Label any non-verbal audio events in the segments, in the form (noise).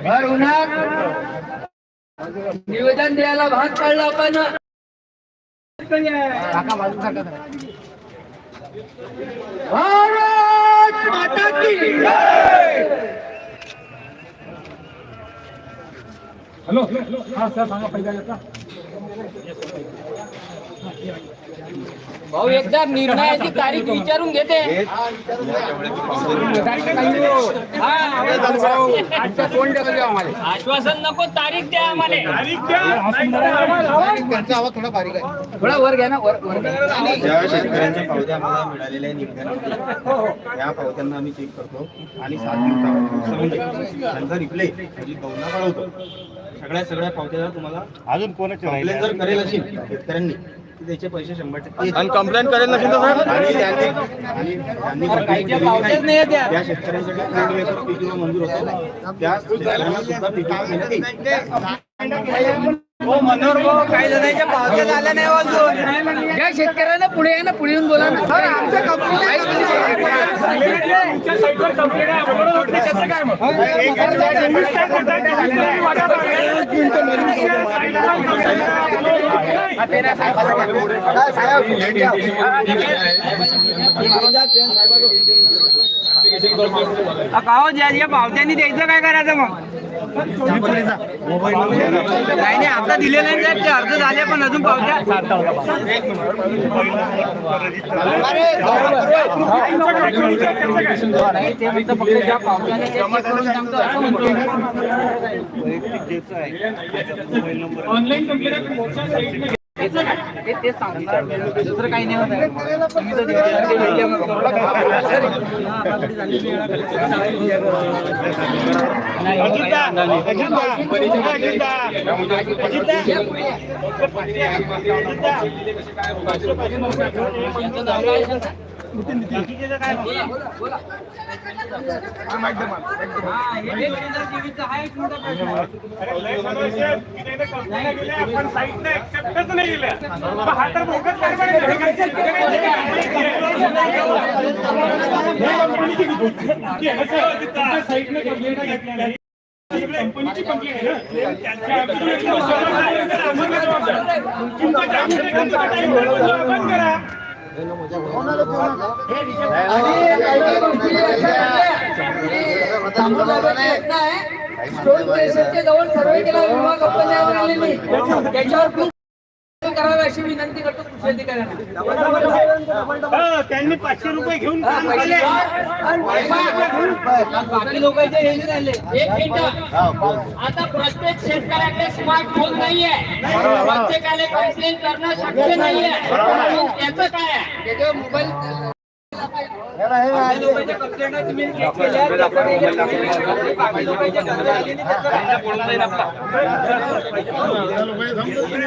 भर उन्हात निवेदन द्यायला भाग पाडला आपण. भारत माता की जय! हॅलो हा सर सांगा पहिला येता भाऊ एकदा निर्णयाची तारीख विचारून घेते. आश्वासन नको तारीख द्या आम्हाला. थोडा वर घ्या ना वर. ज्या शेतकऱ्यांच्या पावत्या आम्हाला मिळालेल्या आहे निवेदनामध्ये त्या पावत्यांना आम्ही चेक करतो आणि सात दिवसामध्ये त्यांचा रिप्लाय म्हणजे गौना कळवतो. सगळ्या सगळ्या पावत्या तुम्हाला अजून कोणाचे कंप्लेंट जर करेल असेल शेतकऱ्यांनी त्याचे पैसे शंभर टक्के. आणि कंप्लेंट करेल नसेल तर सर? आणि त्यांनी आणि त्यांनी complaint केलेली पावत्याच नाही. त्या. शेतकऱ्यांसाठी फूड वेफर पीक विमा मंजूर होतो त्या शेतकऱ्यांना सुद्धा पीक विमा झाल्या नाही अजून. या शेतकऱ्यांना पुढे या ना पुढे येऊन बोला ना. आमच्या तुमच्या साईटवर कंप्लेंट काय पावत्यांनी द्यायचं काय करायचं मग नाही नाही आता दिलेलं नाही साहेब ते अर्ज झाले पण अजून पावत्या ऑनलाईन तेच सांगणार दुसरं काही नाही होत आहे. झालेली आहे. नाही, हो, काय आहे? हा, नाही तर हे कंपनीची कंप्लेंट आहे. कंपनीची कंप्लेंट ना. तुमचं बंद करा जवळ सर्वे केला विमा कंपन्यावर आलेली त्याच्यावर करावे अशी विनंती करतो कृषी अधिकाऱ्यांना त्यांनी पाचशे रुपये घेऊन. बाकी लोकांचे हे राहिले. एक मिनिट. आता प्रत्येक शेतकऱ्याकडे स्मार्टफोन नाहीये. प्रत्येकाला कंप्लेंट करणं शक्य नाहीये. त्याचं काय? आहे त्याच्यावर मोबाईल बाकी लोकांच्या complaint तुम्ही check केल्या, त्याच्यावर बाकी लोकांच्या complaint आली नाही, त्याचं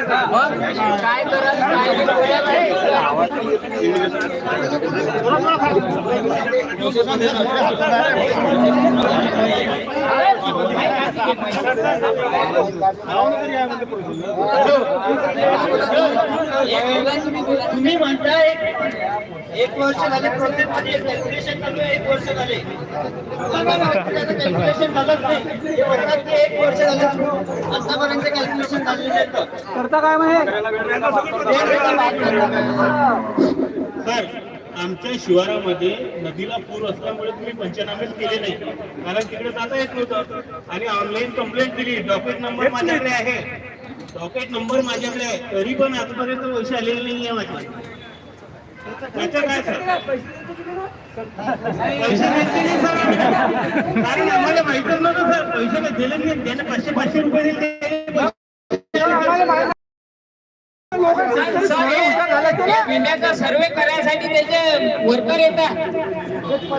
काय? मग काय कराल काय नाही बोलायचं? तुम्ही म्हणताय एक वर्ष झाले प्रोसेस मध्ये कॅल्क्युलेशन चालू आहे एक वर्ष झाले. कॅल्क्युलेशन झालंच नाही. म्हणतात की एक वर्ष झालं. आतापर्यंत कॅल्क्युलेशन झालेलं आहे करता काय मग सर आमच्या शिवारामध्ये नदीला पूर असल्यामुळे तुम्ही पंचनामेच केले नाही. कारण तिकडे जाता येत नव्हतं. आणि ऑनलाईन कंप्लेंट दिली. डॉक्युमेंट नंबर माझ्याकडे आहे. डॉक्युमेंट नंबर माझ्याकडे आहे. तरी पण आजपर्यंत पैसे आलेले नाही आहे माझे त्याचं काय सर पैसे नाही सर. कारण आम्हाला माहितच नव्हतं सर. पैसे दिले नाही त्याने पाचशे पाचशे रुपये दिले विम्याचा सर्वे करायसाठी त्याचे वर्कर येतात.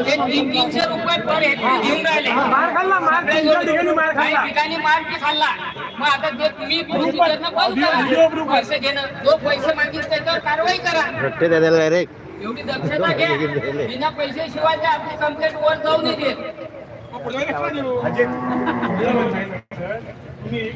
ते तीन तीनशे रुपये पर हेक्टर घेऊन राहिले. काही ठिकाणी मार खाल्ला. मग आता ते तुम्ही प्रोसिजरनं बंद करा. पैसे घेणं. जो पैसे मागितले त्याच्यावर कारवाई करा. एवढी दक्षता घ्या. (laughs) बिना पैशाशिवाय ते आपली कंप्लेंट वर जाऊ नाही देत तुम्ही एक